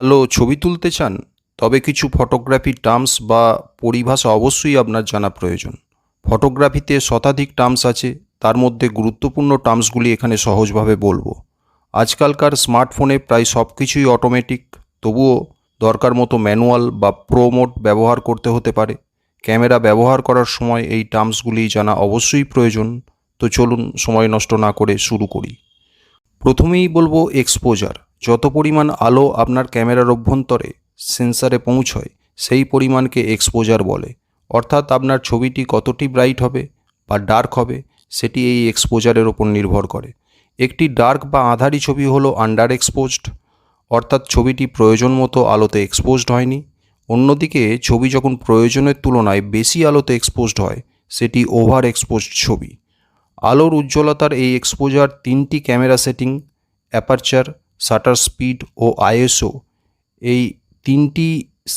ভালো ছবি তুলতে চান, তবে কিছু ফটোগ্রাফি টার্মস বা পরিভাষা অবশ্যই আপনার জানা প্রয়োজন। ফটোগ্রাফিতে শতাধিক টার্মস আছে, তার মধ্যে গুরুত্বপূর্ণ টার্মসগুলি এখানে সহজভাবে বলব। আজকালকার স্মার্টফোনে প্রায় সব কিছুই অটোমেটিক তবুও দরকার মতো ম্যানুয়াল বা প্রো মোড ব্যবহার করতে হতে পারে। ক্যামেরা ব্যবহার করার সময় এই টার্মসগুলি জানা অবশ্যই প্রয়োজন। তো চলুন সময় নষ্ট না করে শুরু করি। প্রথমেই বলব এক্সপোজার যত পরিমাণ আলো আপনার ক্যামেরার অভ্যন্তরে সেন্সারে পৌঁছয়, সেই পরিমাণকে এক্সপোজার বলে। অর্থাৎ আপনার ছবিটি কতটি ব্রাইট হবে বা ডার্ক হবে, সেটি এই এক্সপোজারের ওপর নির্ভর করে। একটি ডার্ক বা আধারি ছবি হলো আন্ডার এক্সপোজড অর্থাৎ ছবিটি প্রয়োজন মতো আলোতে এক্সপোজড হয়নি। অন্যদিকে ছবি যখন প্রয়োজনের তুলনায় বেশি আলোতে এক্সপোজড হয়, সেটি ওভার এক্সপোজড ছবি। আলোর উজ্জ্বলতার এই এক্সপোজার তিনটি camera setting aperture shutter speed ও আইএসও এই তিনটি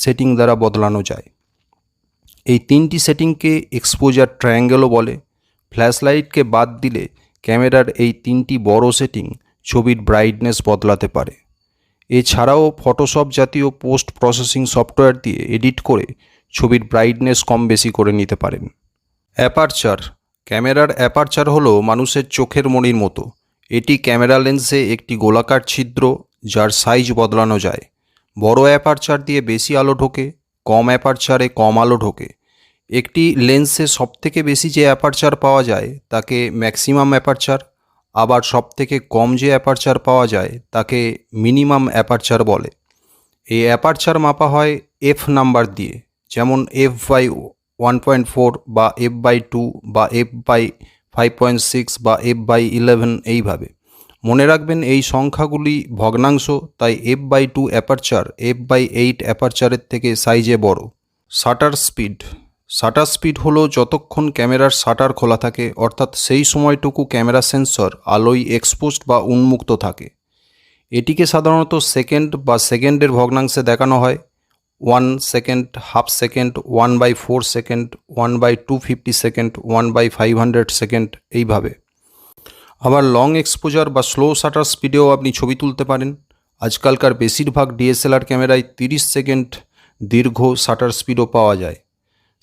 সেটিং দ্বারা বদলানো যায়। এই তিনটি সেটিংকে এক্সপোজার ট্রায়াঙ্গেলও বলে। ফ্ল্যাশ লাইটকে বাদ দিলে ক্যামেরার এই তিনটি বড় সেটিং ছবির ব্রাইটনেস বদলাতে পারে। এছাড়াও ফটোশপ জাতীয় পোস্ট প্রসেসিং সফটওয়্যার দিয়ে এডিট করে ছবির ব্রাইটনেস কম বেশি করে নিতে পারেন। অ্যাপারচার ক্যামেরার অ্যাপারচার হলো মানুষের চোখের মণির মতো। এটি ক্যামেরা লেন্সে একটি গোলাকার ছিদ্র যার সাইজ বদলানো যায়। বড় অ্যাপারচার দিয়ে বেশি আলো ঢোকে, কম অ্যাপারচারে কম আলো ঢোকে। একটি লেন্সে সবথেকে বেশি যে অ্যাপারচার পাওয়া যায় তাকে ম্যাক্সিমাম অ্যাপারচার, আবার সবথেকে কম যে অ্যাপারচার পাওয়া যায় তাকে মিনিমাম অ্যাপারচার বলে। এই অ্যাপারচার মাপা হয় এফ নাম্বার দিয়ে, যেমন F by one point four বা এফ বাই টু বা F by five point six বা এফ বাই ইলেভেন এইভাবে। মনে রাখবেন এই সংখ্যাগুলি ভগ্নাংশ, তাই F by two aperture F by eight অ্যাপারচারের থেকে সাইজে বড়। শাটার স্পিড শাটার স্পিড হলো যতক্ষণ ক্যামেরার শাটার খোলা থাকে, অর্থাৎ সেই সময়টুকু ক্যামেরা সেন্সর আলোয় এক্সপোজড বা উন্মুক্ত থাকে। এটিকে সাধারণত সেকেন্ড বা সেকেন্ডের ভগ্নাংশে দেখানো হয়। One second half second one by four second one by two fifty second one by five hundred second এইভাবে। আবার লং এক্সপোজার বা স্লো শাটার স্পিডেও আপনি ছবি তুলতে পারেন। আজকালকার বেশিরভাগ ডিএসএলআর ক্যামেরায় তিরিশ সেকেন্ড দীর্ঘ শাটার স্পিডও পাওয়া যায়।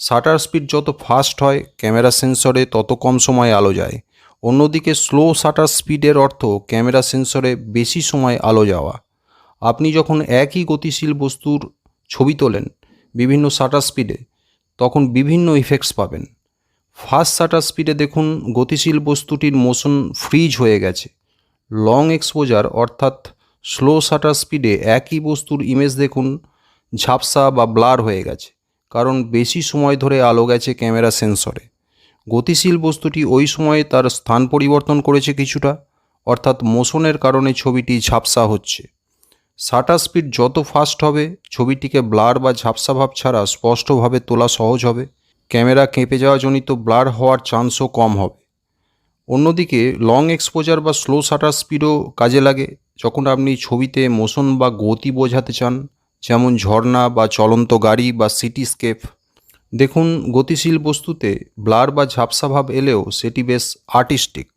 শাটার স্পিড যত ফাস্ট হয়, ক্যামেরা সেন্সরে তত কম সময় আলো যায়। অন্যদিকে স্লো শাটার স্পিডের অর্থ ক্যামেরা সেন্সরে বেশি সময় আলো যাওয়া। আপনি যখন একই গতিশীল বস্তুর ছবি তোলেন বিভিন্ন শাটার স্পিডে তখন বিভিন্ন ইফেক্টস পাবেন। ফার্স্ট শাটার স্পিডে দেখুন গতিশীল বস্তুটির মোশন ফ্রিজ হয়ে গেছে। লং এক্সপোজার অর্থাৎ স্লো শাটার স্পিডে একই বস্তুর ইমেজ দেখুন, ঝাপসা বা ব্লার হয়ে গেছে, কারণ বেশি সময় ধরে আলো গেছে ক্যামেরা সেন্সরে গতিশীল বস্তুটি ওই সময়ে তার স্থান পরিবর্তন করেছে কিছুটা, অর্থাৎ মোশনের কারণে ছবিটি ঝাপসা হচ্ছে। শাটার স্পিড যত ফাস্ট হবে, ছবিটিকে ব্লার বা ঝাপসা ভাব ছাড়া স্পষ্টভাবে তোলা সহজ হবে। ক্যামেরা কেঁপে যাওয়া জনিত ব্লার হওয়ার চান্সও কম হবে। অন্যদিকে লং এক্সপোজার বা স্লো শাটার স্পিডও কাজে লাগে। যখন আপনি ছবিতে মোশন বা গতি বোঝাতে চান, যেমন ঝর্ণা বা চলন্ত গাড়ি বা সিটিস্কেপ দেখুন গতিশীল বস্তুতে ব্লার বা ঝাপসা ভাব এলেও সেটি বেশ আর্টিস্টিক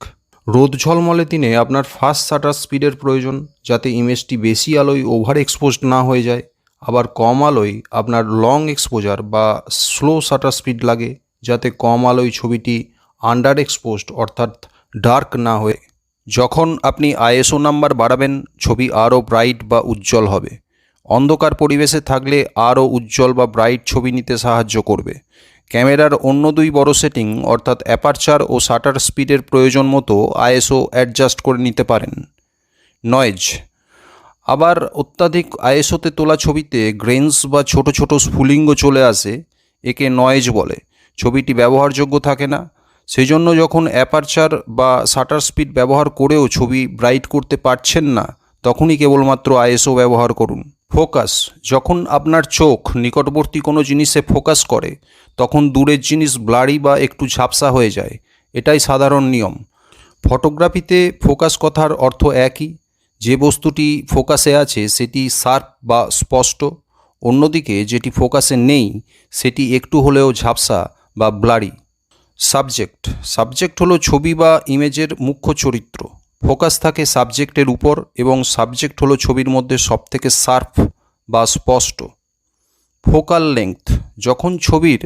রোদ ঝলমলে দিনে আপনার ফাস্ট শাটার স্পিডের প্রয়োজন, যাতে ইমেজটি বেশি আলোয় ওভার এক্সপোজড না হয়ে যায়। আবার কম আলোয় আপনার লং এক্সপোজার বা স্লো শাটার স্পিড লাগে, যাতে কম আলোয় ছবিটি আন্ডার এক্সপোজড অর্থাৎ ডার্ক না হয়ে। যখন আপনি আইএসও নাম্বার বাড়াবেন, ছবি আরও ব্রাইট বা উজ্জ্বল হবে। অন্ধকার পরিবেশে থাকলে আরও উজ্জ্বল বা ব্রাইট ছবি নিতে সাহায্য করবে। ক্যামেরার অন্য দুই বড় সেটিং, অর্থাৎ অ্যাপারচার ও শাটার স্পিডের প্রয়োজন মতো আইএসও অ্যাডজাস্ট করে নিতে পারেন। নয়েজ, আবার অত্যাধিক আইএসওতে তোলা ছবিতে গ্রেন্স বা ছোট ছোট স্ফুলিঙ্গ চলে আসে, একে নয়েজ বলে। ছবিটি ব্যবহারযোগ্য থাকে না সেই জন্য যখন অ্যাপারচার বা শাটার স্পিড ব্যবহার করেও ছবি ব্রাইট করতে পারছেন না, তখনই কেবলমাত্র আইএসও ব্যবহার করুন। ফোকাস, যখন আপনার চোখ নিকটবর্তী কোনো জিনিসে ফোকাস করে, তখন দূরের জিনিস ব্লারি বা একটু ঝাপসা হয়ে যায়। এটাই সাধারণ নিয়ম। ফটোগ্রাফিতে ফোকাস কথার অর্থ একই। যে বস্তুটি ফোকাসে আছে, সেটি শার্প বা স্পষ্ট। অন্যদিকে, যেটি ফোকাসে নেই, সেটি একটু হলেও ঝাপসা বা ব্লারি সাবজেক্ট। সাবজেক্ট হলো ছবি বা ইমেজের মুখ্য চরিত্র। ফোকাস থাকে সাবজেক্টের উপর এবং সাবজেক্ট হলো ছবির মধ্যে সবথেকে শার্প বা স্পষ্ট। ফোকাল লেংথ, যখন ছবির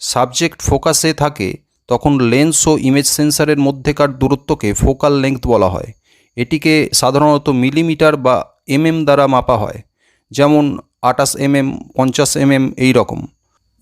সাবজেক্ট ফোকাসে থাকে, তখন লেন্স ও ইমেজ সেন্সারের মধ্যেকার দূরত্বকে ফোকাল লেংথ বলা হয়। এটিকে সাধারণত মিলিমিটার বা এমএম দ্বারা মাপা হয়, যেমন আটাশ এমএম, পঞ্চাশ এমএম, এই রকম।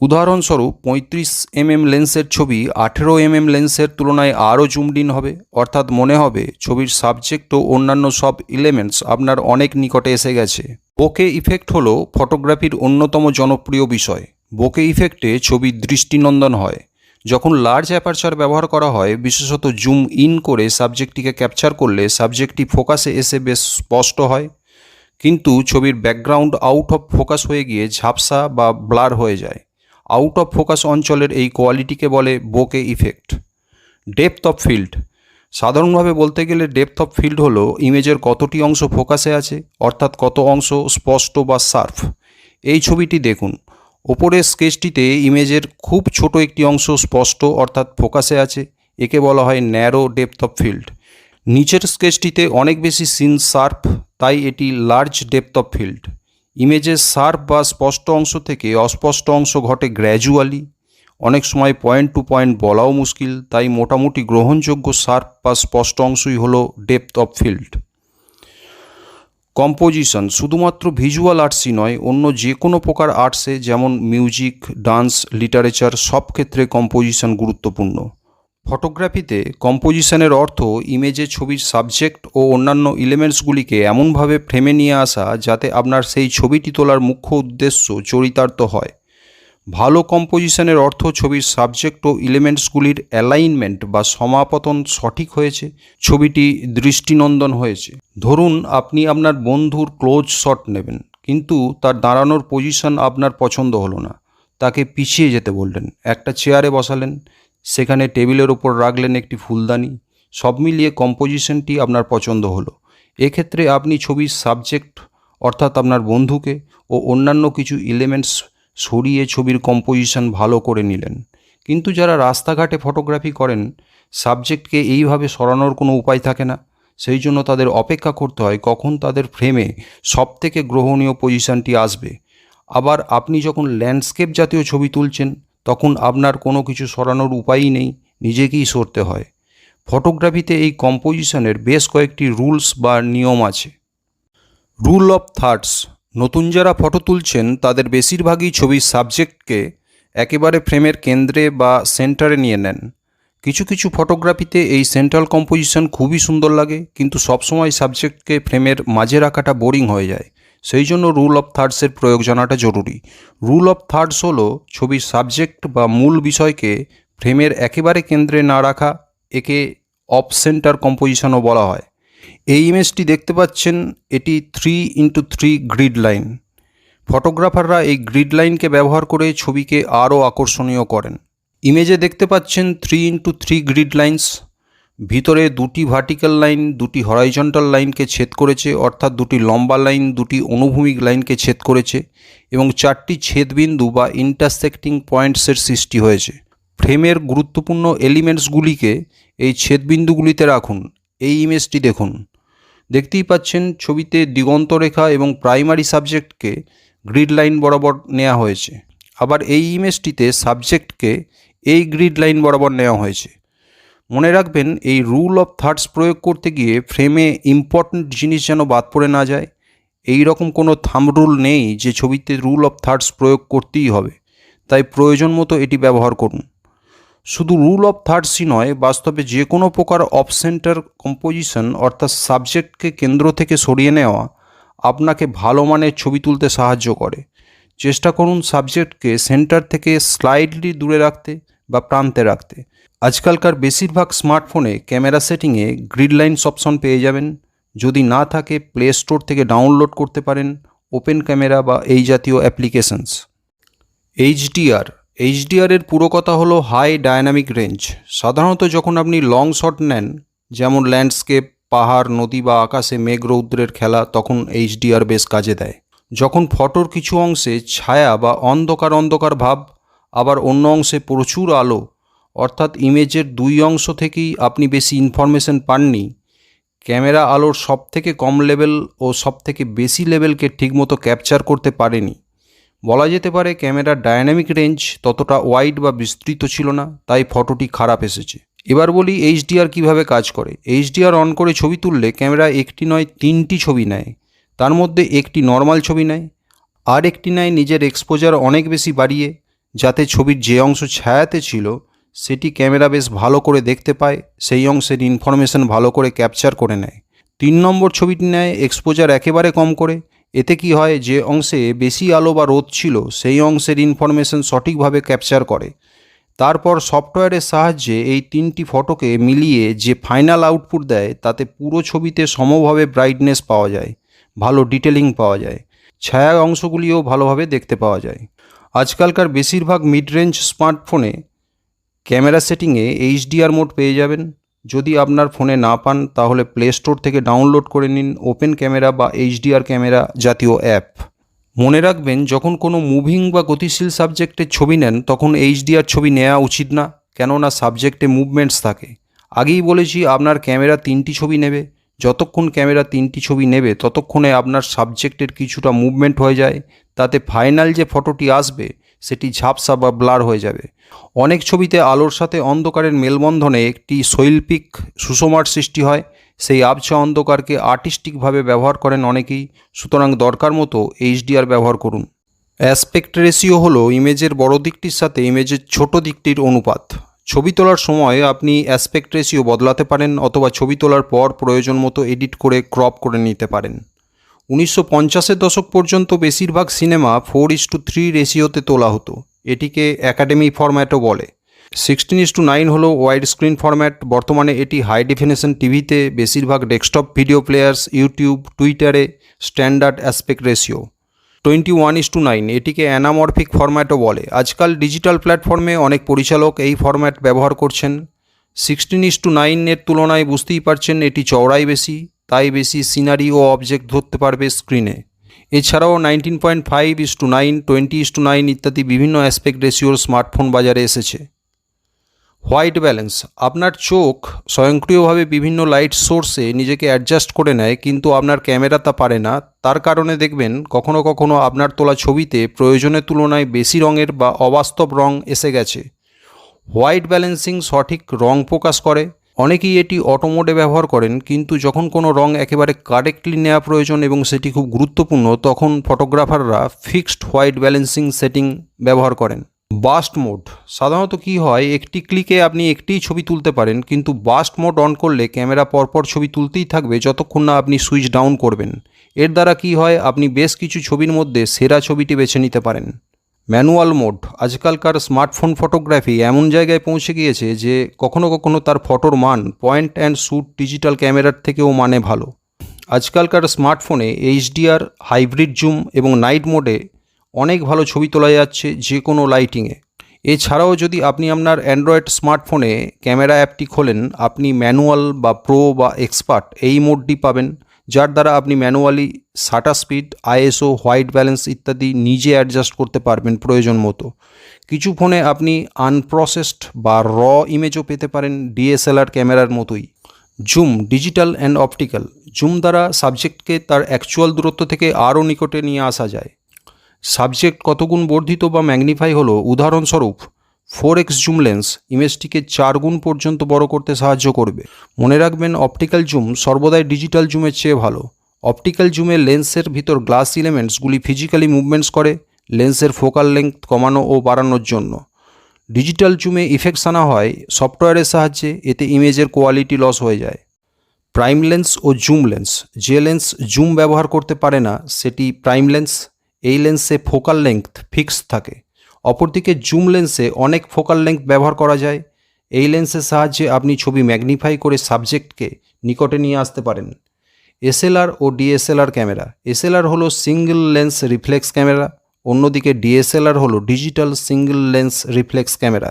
উদাহরণস্বরূপ পঁয়ত্রিশ এমএম লেন্সের ছবি আঠেরো এমএম লেন্সের তুলনায় আরও জুমডিন হবে। অর্থাৎ মনে হবে ছবির সাবজেক্ট ও অন্যান্য সব এলিমেন্টস আপনার অনেক নিকটে এসে গেছে। বোকে ইফেক্ট হলো ফটোগ্রাফির অন্যতম জনপ্রিয় বিষয়। বোকে ইফেক্টে ছবি দৃষ্টিনন্দন হয়। যখন লার্জ অ্যাপারচার ব্যবহার করা হয়, বিশেষত জুম ইন করে সাবজেক্টটিকে ক্যাপচার করলে সাবজেক্টটি ফোকাসে এসে বেশ স্পষ্ট হয়। কিন্তু ছবির ব্যাকগ্রাউন্ড আউট অফ ফোকাস হয়ে গিয়ে ঝাপসা বা ব্লার হয়ে যায়। আউট অফ ফোকাস অঞ্চলের এই কোয়ালিটিকে বলে bokeh effect depth of field সাধারণভাবে বলতে গেলে ডেপথ অফ ফিল্ড হলো ইমেজের কতটি অংশ ফোকাসে আছে, অর্থাৎ কত অংশ স্পষ্ট বা সার্ফ। এই ছবিটি দেখুন। ওপরের স্কেচটিতে ইমেজের খুব ছোট একটি অংশ স্পষ্ট, অর্থাৎ ফোকাসে আছে, একে বলা হয় ন্যারো ডেপথ অফ ফিল্ড নিচের স্কেচটিতে অনেক বেশি সিন শার্প তাই এটি লার্জ ডেপথ অফ ফিল্ড ইমেজের শার্প বা স্পষ্ট অংশ থেকে অস্পষ্ট অংশ ঘটে গ্র্যাজুয়ালি। অনেক সময় পয়েন্ট টু পয়েন্ট বলাও মুশকিল, তাই মোটামুটি গ্রহণযোগ্য শার্প বা স্পষ্ট অংশই হলো ডেপথ অফ ফিল্ড। কম্পোজিশন শুধুমাত্র ভিজুয়াল আর্টসই নয়, অন্য যে কোনো প্রকার আর্টসে যেমন মিউজিক, ডান্স, লিটারেচার সব ক্ষেত্রে কম্পোজিশন গুরুত্বপূর্ণ। ফটোগ্রাফিতে কম্পোজিশনের অর্থ ইমেজে ছবির সাবজেক্ট ও অন্যান্য এলিমেন্টসগুলিকে এমনভাবে ফ্রেমে নিয়ে আসা যাতে আপনার সেই ছবিটি তোলার মুখ্য উদ্দেশ্য চরিতার্থ হয়। ভালো কম্পোজিশনের অর্থ ছবির সাবজেক্ট ও এলিমেন্টসগুলির অ্যালাইনমেন্ট বা সমাপতন সঠিক হয়েছে, ছবিটি দৃষ্টিনন্দন হয়েছে। ধরুন, আপনি আপনার বন্ধুর ক্লোজ শট নেবেন, কিন্তু তার দাঁড়ানোর পজিশন আপনার পছন্দ হলো না। তাকে পিছিয়ে যেতে বললেন, একটা চেয়ারে বসালেন সেখানে টেবিলের ওপর রাখলেন একটি ফুলদানি। সব মিলিয়ে কম্পোজিশনটি আপনার পছন্দ হলো। এক্ষেত্রে আপনি ছবির সাবজেক্ট, অর্থাৎ আপনার বন্ধুকে ও অন্যান্য কিছু এলিমেন্টস সরিয়ে ছবির কম্পোজিশন ভালো করে নিলেন। কিন্তু যারা রাস্তাঘাটে ফটোগ্রাফি করেন, সাবজেক্টকে এইভাবে সরানোর কোনো উপায় থাকে না। সেই জন্য তাদের অপেক্ষা করতে হয় কখন তাদের ফ্রেমে সবথেকে গ্রহণীয় পজিশনটি আসবে। আবার আপনি যখন ল্যান্ডস্কেপ জাতীয় ছবি তুলছেন তখন আপনার কোনো কিছু সরানোর উপায়ই নেই, নিজেকেই সরতে হয়। ফটোগ্রাফিতে এই কম্পোজিশনের বেশ কয়েকটি রুলস বা নিয়ম আছে। রুল অফ থার্ডস, নতুন যারা ফটো তুলছেন, তাদের বেশিরভাগই ছবির সাবজেক্টকে একেবারে ফ্রেমের কেন্দ্রে বা সেন্টারে নিয়ে নেন। কিছু কিছু ফটোগ্রাফিতে এই সেন্ট্রাল কম্পোজিশন খুবই সুন্দর লাগে, কিন্তু সবসময় সাবজেক্টকে ফ্রেমের মাঝে রাখাটা বোরিং হয়ে যায়। সেই জন্য রুল অফ থার্ডসের প্রয়োগ জানাটা জরুরি। রুল অফ থার্ডস হলো ছবির সাবজেক্ট বা মূল বিষয়কে ফ্রেমের একেবারে কেন্দ্রে না রাখা, একে অফ সেন্টার কম্পোজিশনও বলা হয়। এই ইমেজটি দেখতে পাচ্ছেন, এটি three into three grid line ফটোগ্রাফাররা এই গ্রিড লাইনকে ব্যবহার করে ছবিকে আরও আকর্ষণীয় করেন। ইমেজে দেখতে পাচ্ছেন three into three grid lines ভিতরে দুটি ভার্টিক্যাল লাইন দুটি হরাইজন্টাল লাইনকে ছেদ করেছে, অর্থাৎ দুটি লম্বা লাইন দুটি অনুভূমিক লাইনকে ছেদ করেছে এবং চারটি ছেদবিন্দু বা ইন্টারসেক্টিং পয়েন্টসের সৃষ্টি হয়েছে। ফ্রেমের গুরুত্বপূর্ণ এলিমেন্টসগুলিকে এই ছেদবিন্দুগুলিতে রাখুন। এই ইমেজটি দেখুন। দেখতেই পাচ্ছেন ছবিতে দিগন্তরেখা এবং প্রাইমারি সাবজেক্টকে গ্রিড লাইন বরাবর নেওয়া হয়েছে। আবার এই ইমেজটিতে সাবজেক্টকে এই গ্রিড লাইন বরাবর নেওয়া হয়েছে। মনে রাখবেন, এই রুল অফ থার্ডস প্রয়োগ করতে গিয়ে ফ্রেমে ইম্পর্ট্যান্ট জিনিস যেন বাদ পড়ে না যায়। এই রকম কোনো থাম রুল নেই যে ছবিতে রুল অফ থার্ডস প্রয়োগ করতেই হবে। তাই প্রয়োজন মতো এটি ব্যবহার করুন। শুধু রুল অফ থার্ডসই নয়, বাস্তবে যে কোনো প্রকার অফ সেন্টার কম্পোজিশন অর্থাৎ সাবজেক্টকে কেন্দ্র থেকে সরিয়ে নেওয়া আপনাকে ভালো মানের ছবি তুলতে সাহায্য করে। চেষ্টা করুন সাবজেক্টকে সেন্টার থেকে স্লাইডলি দূরে রাখতে বা প্রান্তে রাখতে। আজকালকার বেশিরভাগ স্মার্টফোনে ক্যামেরা সেটিংয়ে গ্রিড লাইনস অপশন পেয়ে যাবেন। যদি না থাকে, প্লে স্টোর থেকে ডাউনলোড করতে পারেন ওপেন ক্যামেরা বা এই জাতীয় অ্যাপ্লিকেশনস। এইচডিআর। এইচডিআরের পুরো কথা হলো হাই ডায়নামিক রেঞ্জ। সাধারণত যখন আপনি লং শট নেন, যেমন ল্যান্ডস্কেপ, পাহাড়, নদী বা আকাশে মেঘ রৌদ্রের খেলা, তখন এইচডিআর বেশ কাজে দেয়। যখন ফটোর কিছু অংশে ছায়া বা অন্ধকার অন্ধকার ভাব, আবার অন্য অংশে প্রচুর আলো অর্থাৎ ইমেজের দুই অংশ থেকেই আপনি বেশি ইনফরমেশন পাননি, ক্যামেরা আলোর সব থেকে কম লেভেল ও সব থেকে বেশি লেভেলকে ঠিকমতো ক্যাপচার করতে পারেনি। বলা যেতে পারে ক্যামেরার ডায়নামিক রেঞ্জ ততটা ওয়াইড বা বিস্তৃত ছিল না, তাই ফটোটি খারাপ এসেছে। এবার বলি এইচডিআর কীভাবে কাজ করে। এইচডিআর অন করে ছবি তুললে ক্যামেরা একটি নয়, তিনটি ছবি নেয়। তার মধ্যে একটি নর্মাল ছবি নেয়, আর একটি নেয় নিজের এক্সপোজার অনেক বেশি বাড়িয়ে, যাতে ছবির যে অংশ ছায়াতে ছিল সেটি ক্যামেরা বেশ ভালো করে দেখতে পায়, সেই অংশের ইনফরমেশন ভালো করে ক্যাপচার করে নেয়। তিন নম্বর ছবিটি নেয় এক্সপোজার একেবারে কম করে। এতে কি হয়, যে অংশে বেশি আলো বা রোদ ছিল, সেই অংশের ইনফরমেশন সঠিকভাবে ক্যাপচার করে। তারপর সফটওয়্যারের সাহায্যে এই তিনটি ফটোকে মিলিয়ে যে ফাইনাল আউটপুট দেয়, তাতে পুরো ছবিতে সমভাবে ব্রাইটনেস পাওয়া যায়, ভালো ডিটেলিং পাওয়া যায় ছায়া অংশগুলিও ভালোভাবে দেখতে পাওয়া যায়। আজকালকার বেশিরভাগ মিড রেঞ্জ স্মার্টফোনে ক্যামেরা সেটিংয়ে এইচডিআর মোড পেয়ে যাবেন। যদি আপনার ফোনে না পান, তাহলে প্লে স্টোর থেকে ডাউনলোড করে নিন ওপেন ক্যামেরা বা এইচডিআর ক্যামেরা জাতীয় অ্যাপ। মনে রাখবেন, যখন কোনো মুভিং বা গতিশীল সাবজেক্টের ছবি নেন, তখন এইচডিআর ছবি নেওয়া উচিত না, কেননা সাবজেক্টে মুভমেন্টস থাকে। আগেই বলেছি, আপনার ক্যামেরা তিনটি ছবি নেবে। যতক্ষণ ক্যামেরা তিনটি ছবি নেবে, ততক্ষণে আপনার সাবজেক্টের কিছুটা মুভমেন্ট হয়ে যায়। তাতে ফাইনাল যে ফটোটি আসবে সেটি ঝাপসা বা ব্লার হয়ে যাবে। অনেক ছবিতে আলোর সাথে অন্ধকারের মেলবন্ধনে একটি শৈল্পিক সুষমার সৃষ্টি হয়। সেই আবছা অন্ধকারকে আর্টিস্টিকভাবে ব্যবহার করেন অনেকেই। সুতরাং দরকার মতো এইচডিআর ব্যবহার করুন। অ্যাসপেক্ট রেশিও হলো ইমেজের বড় দিকটির সাথে ইমেজের ছোট দিকটির অনুপাত। ছবি তোলার সময় আপনি অ্যাসপেক্ট রেশিও বদলাতে পারেন অথবা ছবি তোলার পর প্রয়োজন মতো এডিট করে ক্রপ করে নিতে পারেন। উনিশশো পঞ্চাশের দশক পর্যন্ত বেশিরভাগ cinema four is to three রেশিওতে তোলা হতো, এটিকে একাডেমি ফরম্যাটও বলে। সিক্সটিন ইস টু নাইন হলো ওয়াইড স্ক্রিন ফরম্যাট, বর্তমানে এটি হাই ডেফিনেশন টিভিতে বেশিরভাগ ডেস্কটপ ভিডিও প্লেয়ার্স, ইউটিউব, টুইটারে standard aspect ratio. Twenty one is to nine, এটিকে অ্যানামরফিক ফরম্যাটও বলে। আজকাল ডিজিটাল প্ল্যাটফর্মে অনেক পরিচালক এই ফরম্যাট ব্যবহার করছেন। সিক্সটিন ইস টু নাইনের তুলনায় বুঝতেই পারছেন এটি চওড়াই বেশি। তাই বেশি সিনারি ও অবজেক্ট ধরতে পারবে স্ক্রিনে এছাড়াও nineteen point five is to nine twenty is to nine ইত্যাদি বিভিন্ন অ্যাসপেক্ট রেশিওর স্মার্টফোন বাজারে এসেছে। হোয়াইট ব্যালেন্স আপনার চোখ স্বয়ংক্রিয়ভাবে বিভিন্ন লাইট সোর্সে নিজেকে অ্যাডজাস্ট করে নেয়, কিন্তু আপনার ক্যামেরা তা পারে না। তার কারণে দেখবেন, কখনো কখনো আপনার তোলা ছবিতে প্রয়োজনের তুলনায় বেশি রঙের বা অবাস্তব রং এসে গেছে। হোয়াইট ব্যালেন্সিং সঠিক রং প্রকাশ করে। অনেকেই এটি অটোমোডে ব্যবহার করেন, কিন্তু যখন কোনো রং একেবারে কারেক্টলি নেওয়া প্রয়োজন এবং সেটি খুব গুরুত্বপূর্ণ, তখন ফটোগ্রাফাররা ফিক্সড হোয়াইট ব্যালেন্সিং সেটিং ব্যবহার করেন। বাস্ট মোড সাধারণত কি হয়, একটি ক্লিকে আপনি একটিই ছবি তুলতে পারেন, কিন্তু বাস্ট মোড অন করলে ক্যামেরা পরপর ছবি তুলতেই থাকবে যতক্ষণ না আপনি সুইচ ডাউন করবেন। এর দ্বারা কি হয়, আপনি বেশ কিছু ছবির মধ্যে সেরা ছবিটি বেছে নিতে পারেন। Manual mode. আজকালকার স্মার্টফোন ফটোগ্রাফি এমন জায়গায় পৌঁছে গিয়েছে যে কখনো কখনো তার ফটোর মান পয়েন্ট অ্যান্ড শ্যুট ডিজিটাল ক্যামেরার থেকেও মানে ভালো। আজকালকার স্মার্টফোনে এইচডিআর, হাইব্রিড জুম এবং নাইট মোডে অনেক ভালো ছবি তোলা যাচ্ছে যে কোনো লাইটিংয়ে। এছাড়াও যদি আপনি আপনার অ্যান্ড্রয়েড স্মার্টফোনে ক্যামেরা অ্যাপটি খোলেন, আপনি ম্যানুয়াল বা প্রো বা এক্সপার্ট এই মোডটি পাবেন। যার দ্বারা আপনি manually shutter speed, ISO, white balance ইত্যাদি নিজে অ্যাডজাস্ট করতে পারবেন প্রয়োজন মতো। কিছু ফোনে আপনি আনপ্রসেসড বা র ইমেজও পেতে পারেন ডিএসএলআর ক্যামেরার মতোই। Zoom, digital and optical. Zoom দ্বারা সাবজেক্টকে তার অ্যাকচুয়াল দূরত্ব থেকে আরও নিকটে নিয়ে আসা যায়। সাবজেক্ট কতগুণ বর্ধিত বা ম্যাগনিফাই হলো? উদাহরণস্বরূপ ফোর এক্স জুম লেন্স ইমেজটিকে চার গুণ পর্যন্ত বড় করতে সাহায্য করবে। মনে রাখবেন অপটিক্যাল জুম সর্বদাই ডিজিটাল জুমের চেয়ে ভালো। অপটিক্যাল জুমে লেন্সের ভিতর গ্লাস এলিমেন্টসগুলি ফিজিক্যালি মুভমেন্টস করে লেন্সের ফোকাল লেংথ কমানো ও বাড়ানোর জন্য। ডিজিটাল জুমে ইফেক্টস আনা হয় সফটওয়্যারের সাহায্যে, এতে ইমেজের কোয়ালিটি লস হয়ে যায়। প্রাইম লেন্স ও জুম লেন্স যে লেন্স জুম ব্যবহার করতে পারে না, সেটি প্রাইম লেন্স এই লেন্সে ফোকাল লেংথ ফিক্সড থাকে। অপরদিকে জুম লেন্সে অনেক ফোকাল লেংথ ব্যবহার করা যায়। এই লেন্সের সাহায্যে আপনি ছবি ম্যাগনিফাই করে সাবজেক্টকে নিকটে নিয়ে আসতে পারেন। এসএলআর ও ডিএসএলআর ক্যামেরা। এসএলআর হলো সিঙ্গেল লেন্স রিফ্লেক্স ক্যামেরা, অন্যদিকে ডিএসএলআর হলো digital single lens reflex camera.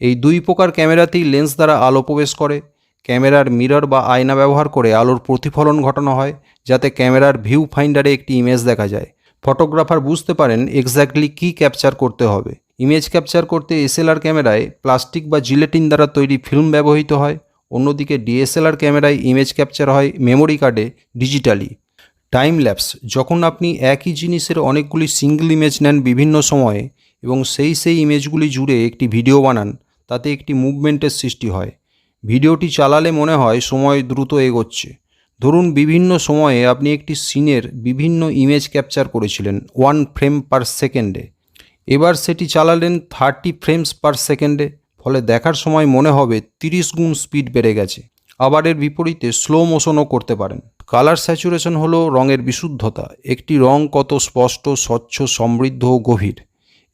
এই দুই প্রকার ক্যামেরাতেই লেন্স দ্বারা আলো প্রবেশ করে। ক্যামেরার মিরর বা আয়না ব্যবহার করে আলোর প্রতিফলন ঘটানো হয়, যাতে ক্যামেরার ভিউ ফাইন্ডারে একটি ইমেজ দেখা যায়। ফটোগ্রাফার বুঝতে পারেন এক্স্যাক্টলি কী ক্যাপচার করতে হবে। ইমেজ ক্যাপচার করতে এসএলআর ক্যামেরায় প্লাস্টিক বা জিলেটিন দ্বারা তৈরি ফিল্ম ব্যবহৃত হয়, অন্যদিকে ডিএসএলআর ক্যামেরায় ইমেজ ক্যাপচার হয় মেমোরি কার্ডে ডিজিটালি টাইম ল্যাপস যখন আপনি একই জিনিসের অনেকগুলি সিঙ্গল ইমেজ নেন বিভিন্ন সময়ে এবং সেই সেই ইমেজগুলি জুড়ে একটি ভিডিও বানান, তাতে একটি মুভমেন্টের সৃষ্টি হয়। ভিডিওটি চালালে মনে হয় সময় দ্রুত এগোচ্ছে। ধরুন বিভিন্ন সময়ে আপনি একটি সিনের বিভিন্ন ইমেজ ক্যাপচার করেছিলেন ওয়ান ফ্রেম পার সেকেন্ডে এবার সেটি চালালেন থার্টি ফ্রেমস পার সেকেন্ডে ফলে দেখার সময় মনে হবে তিরিশ গুণ স্পিড বেড়ে গেছে। আবার এর বিপরীতে স্লো মোশনও করতে পারেন। কালার স্যাচুরেশন হলো রঙের বিশুদ্ধতা। একটি রং কত স্পষ্ট, স্বচ্ছ, সমৃদ্ধ ও গভীর।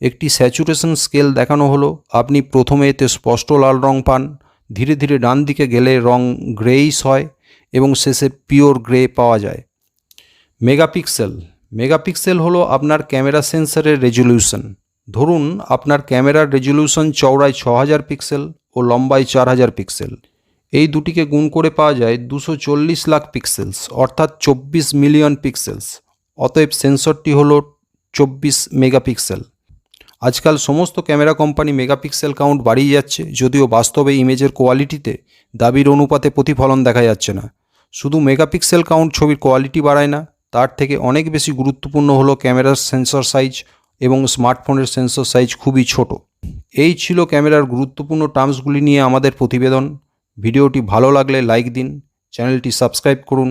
একটি স্যাচুরেশন স্কেল দেখানো হলো। আপনি প্রথমে এতে স্পষ্ট লাল রং পান। ধীরে ধীরে ডান দিকে গেলে রং গ্রেইশ হয়। এবং শেষে পিওর গ্রে পাওয়া যায়। মেগাপিক্সেল। মেগাপিক্সেল হলো আপনার ক্যামেরা সেন্সরের রেজলিউশন। ধরুন আপনার ক্যামেরার রেজলিউশন চওড়ায় ছ হাজার পিক্সেল ও লম্বায় চার হাজার পিক্সেল। এই দুটিকে গুণ করে পাওয়া যায় দুশো চল্লিশ লাখ পিক্সেলস, অর্থাৎ চব্বিশ মিলিয়ন পিক্সেলস। অতএব সেন্সরটি হলো চব্বিশ মেগাপিক্সেল। আজকাল সমস্ত ক্যামেরা কোম্পানি মেগাপিক্সেল কাউন্ট বাড়িয়ে যাচ্ছে, যদিও বাস্তবে ইমেজের কোয়ালিটিতে দাবির অনুপাতে প্রতিফলন দেখা যাচ্ছে না। শুধু মেগাপিক্সেল কাউন্ট ছবির কোয়ালিটি বাড়ায় না, তার থেকে অনেক বেশি গুরুত্বপূর্ণ হলো ক্যামেরার সেন্সর সাইজ এবং স্মার্টফোনের সেন্সর সাইজ খুবই ছোট। এই ছিল ক্যামেরার গুরুত্বপূর্ণ টার্মসগুলি নিয়ে আমাদের প্রতিবেদন। ভিডিওটি ভালো লাগলে লাইক দিন, চ্যানেলটি সাবস্ক্রাইব করুন।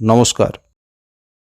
নমস্কার।